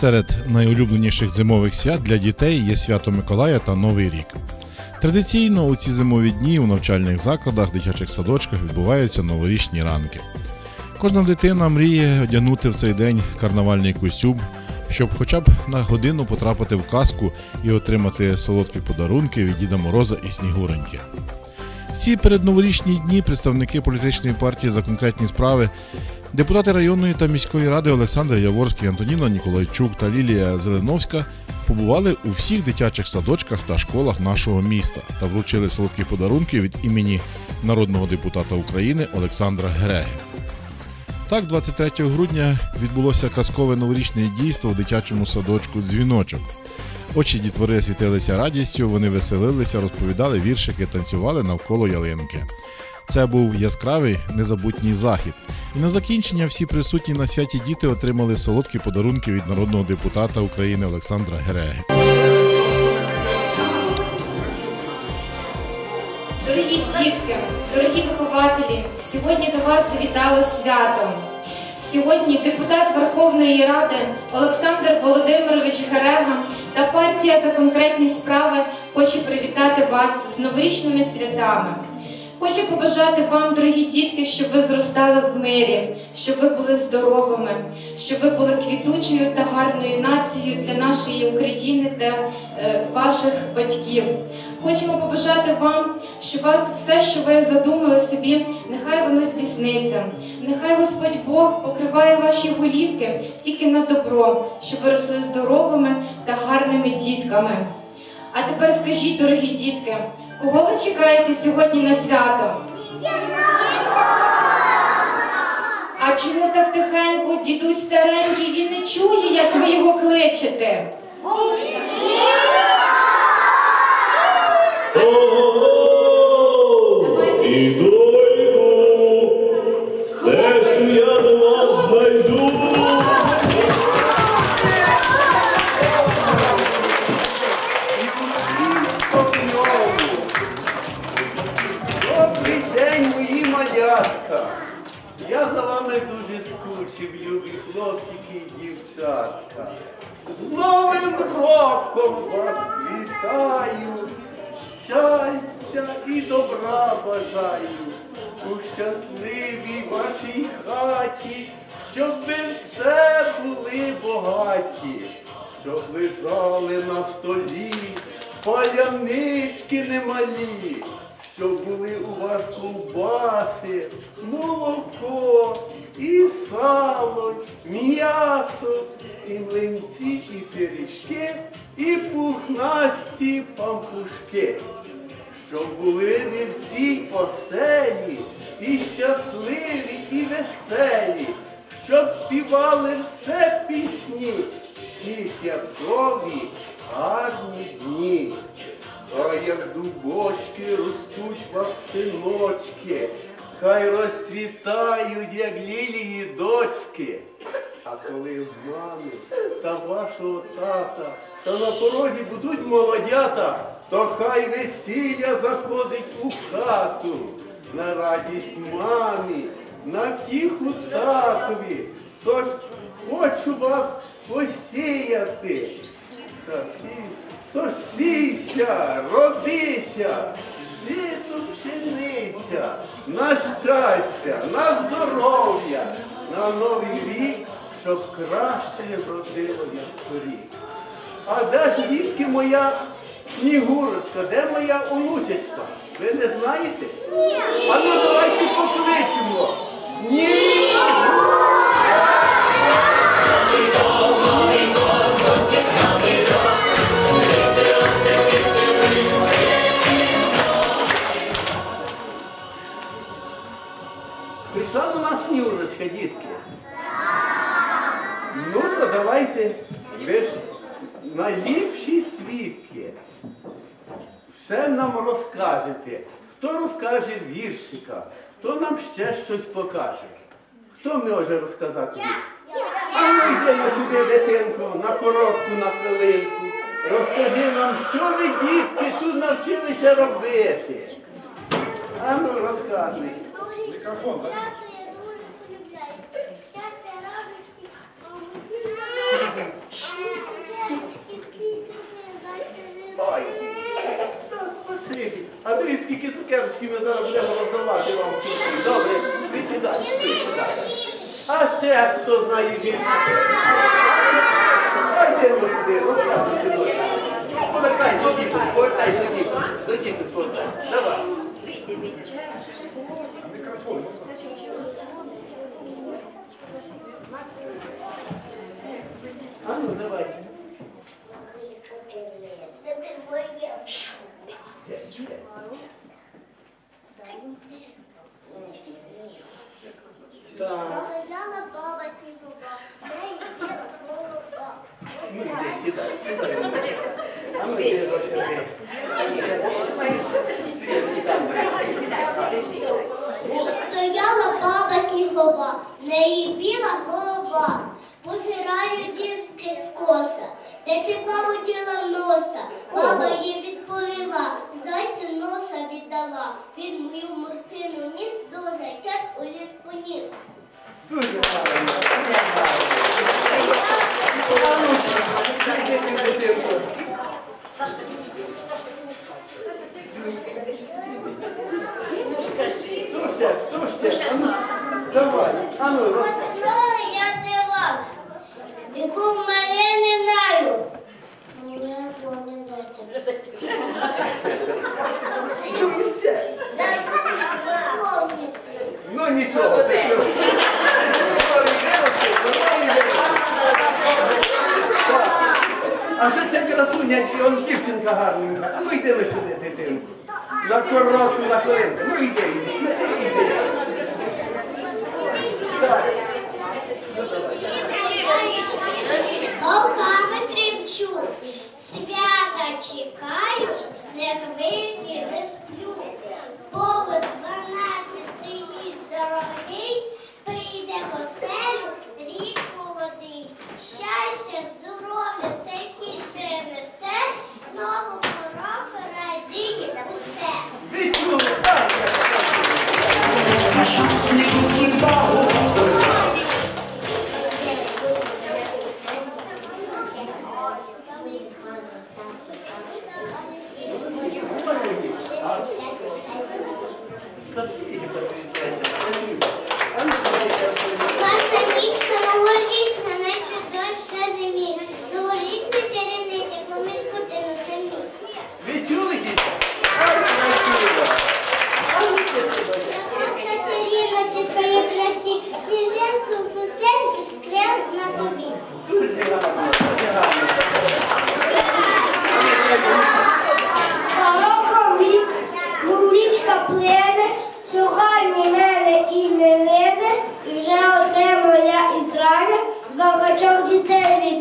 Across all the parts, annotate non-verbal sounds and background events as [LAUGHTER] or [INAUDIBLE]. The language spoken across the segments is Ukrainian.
Серед найулюбленіших зимових свят для дітей є свято Миколая та Новий рік. Традиційно у ці зимові дні у навчальних закладах, дитячих садочках відбуваються новорічні ранки. Кожна дитина мріє одягнути в цей день карнавальний костюм, щоб хоча б на годину потрапити в казку і отримати солодкі подарунки від Діда Мороза і Снігуреньки. В ці передноворічні дні представники політичної партії за конкретні справи, депутати районної та міської ради Олександр Яворський, Антоніна Ніколайчук та Лілія Зеленовська побували у всіх дитячих садочках та школах нашого міста та вручили солодкі подарунки від імені народного депутата України Олександра Гереги. Так, 23 грудня відбулося казкове новорічне дійство в дитячому садочку Дзвіночок. Очі дітвори світилися радістю, вони веселилися, розповідали віршики, танцювали навколо ялинки. Це був яскравий незабутній захід. І на закінчення всі присутні на святі діти отримали солодкі подарунки від народного депутата України Олександра Гереги. Дорогі дітки, дорогі вихователі, сьогодні до вас завітало свято. Сьогодні депутат Верховної Ради Олександр Володимирович Герега та партія за конкретні справи хоче привітати вас з новорічними святами. Хочу побажати вам, дорогі дітки, щоб ви зростали в мирі, щоб ви були здоровими, щоб ви були квітучою та гарною нацією для нашої України та е, ваших батьків. Хочемо побажати вам, щоб вас все, що ви задумали собі, нехай воно здійсниться. Нехай Господь Бог покриває ваші голівки тільки на добро, щоб ви росли здоровими та гарними дітками. А тепер скажіть, дорогі дітки, кого ви чекаєте сьогодні на свято? А чому так тихенько дідусь старенький, він не чує, як ви його кличете? Добра бажаю у щасливій вашій хаті, щоб ви все були богаті, щоб лежали на столі палянички немалі, щоб були у вас ковбаси, молоко, і сало, м'ясо, і млинці, і пиріжки, і пухнасті пампушки. Щоб були ви в цій оселі, і щасливі, і веселі, щоб співали все пісні, ці святкові гарні дні. А як дубочки ростуть вас синочки, хай розцвітають, як лілії дочки. А коли в мами та вашого тата та на порозі будуть молодята, то хай весілля заходить у хату на радість мамі, на втіху татові. Тож хочу вас посіяти. Та Тож сійся, родися, жито пшениця, на щастя, на здоров'я, на новий рік, щоб краще родило, як торік. А де ж дітки моя снігурочка, де моя онучечка? Ви не знаєте? Ні. А ну давайте покличемо. Снігурочка! розкаже. Хто може розказати більше? А ну йдемо сюди, дитинку, на коробку, на хвилинку. Розкажи нам, що ви, дітки, тут навчилися робити. А ну розказуй. Мікрофон, так? Ой, спасибі. А ну, ви скільки цукерочки ми зараз будемо роздавати вам. Добре присідайте, присідайте. А ще хто знає більше? А йдемо сюди, розказуйте. Повертай до діток, повертай до діток. До діток повертай. Давай. А ну, давай. Сядь, сядь. Так. Стояла баба снігова, в неї біла голова. Ну, йди, сідай, сідай. А ну, йди, до сюди. Стояла баба снігова, в неї біла голова. Позираю дітки скоса, де ти бабу діла носа? Баба їй відповіла, зайцю носа віддала. Він мою моркину ніс до зайчат у ліс поніс. Дуже гарно, дуже гарно. А ну, йди, йди, дитинко. Хто ще? Хто ще? А ну, Давай, а ну. Що я дивак, яку мене не знаю. Не пам'ятається. [LAUGHS] Ну, і ще. Так, помню. Ну нічого. А що ця красуня, і он дівчинка гарненька. А ну йди сюди, дитинку. За коротку, за хвилинку. Ну йди. Так. Вовками тріпчу, свята чекаю, не вийти не сплю. Повод дванадцятий гість дорогий, прийде в оселю, рік молодий. Щастя, здоров'я, це хід принесе, новому року радіє усе. Ви чули? Так, я так. Спасибо, принцеса, спасибо. А ну, давайте я розповім. Кожна нічка новорічна, наче дощ все зимі. Новорічна чарівниця, помітку ти на самі. Ви чули, діти? А, я чула. А ну, що ти даєш? Це чарівна чи своїй красі, сніжинку в кусеньку скрел на тобі. Дуже гарно, дуже гарно. Пороком рік, річка плине, сухальні мене і не лине, і вже отримав я із рани, з багатьох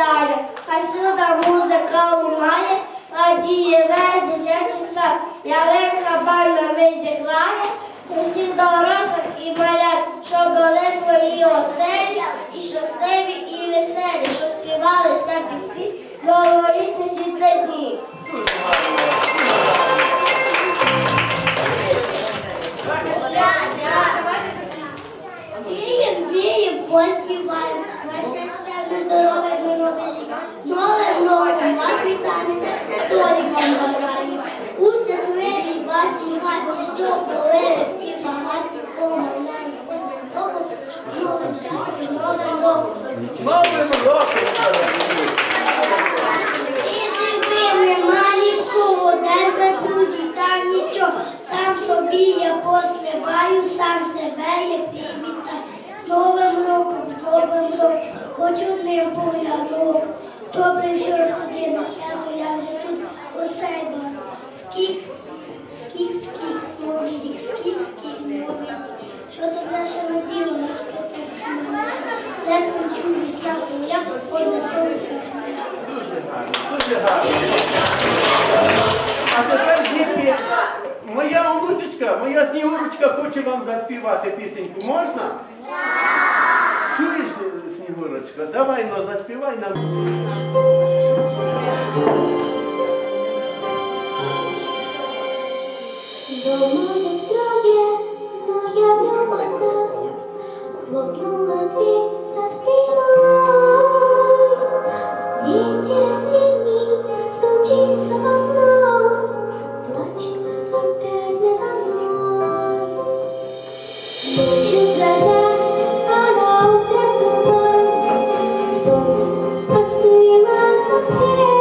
вітає. Хай сюда музика лунає, радіє весь дитячий сад, ялинка бальнами зіграє, усіх дорослих і малят, що були свої оселі, і щасливі, і веселі, що співалися пісні, новорітні світлі дні. Віє, віє, посіває, на щастя, на здоров'я, на новий рік. Новим роком вас вітаємо, щастя долі вам бажаємо. У щасливій вашій хаті, що були ви всі багаті, поминаємо. Новим щастям, новим роком. Новим роком! дорогі! І дивини нема нікого, де ведуть та нічого. Сам собі я посливаю, сам себе я привітаю. З Новим роком, новим роком, хочу ним поглянув. Хто прийшов сюди на свято, я вже тут гостей багато. Скік, скік, скік, новий рік, скік, скік, новий. Що ти наша наділа, наш Не скончую свято, я понесу. Дуже гарно, дуже гарно. Моя снігурочка хоче вам заспівати пісеньку. Можна? Чуєш, Снігурочка? Давай ну, заспівай нам. Прости нас за всех.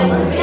Всі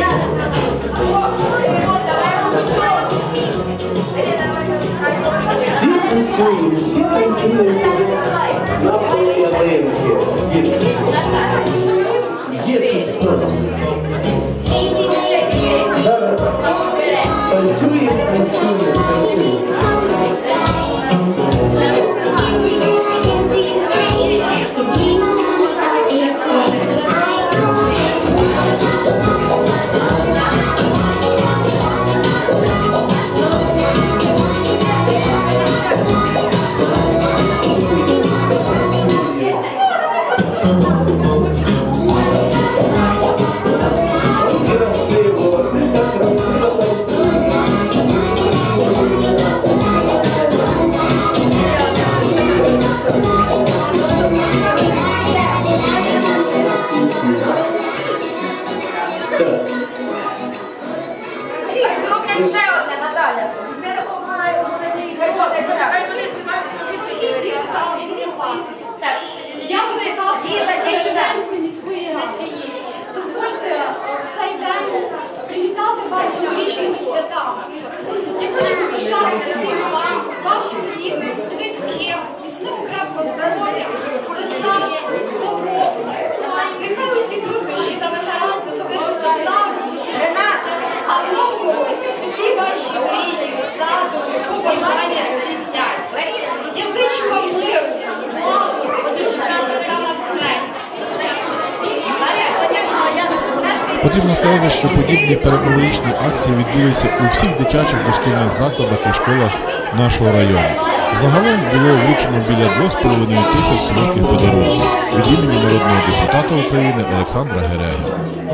Наталя. Візьми таку маленьку, хай зроблять ще. Я сюди. Шевченської міської ради. Дозвольте в цей день привітати вас з новорічними святами. Я хочу побажати всім вам, вашим рідним, близьким, міцного крепкого здоров'я, достатку, добробуту. Нехай усі труднощі та негаразди залишаться з нами. А в новому році усі ваші мрії, задуми, побажання здійсняться. Я зичу вам миру, злагоди, успіху та натхнення. Потрібно сказати, що подібні передноворічні акції відбулися у всіх дитячих дошкільних закладах і школах нашого району. Загалом було вручено біля 2,5 тисяч солодких подарунків від імені народного депутата України Олександра Гереги.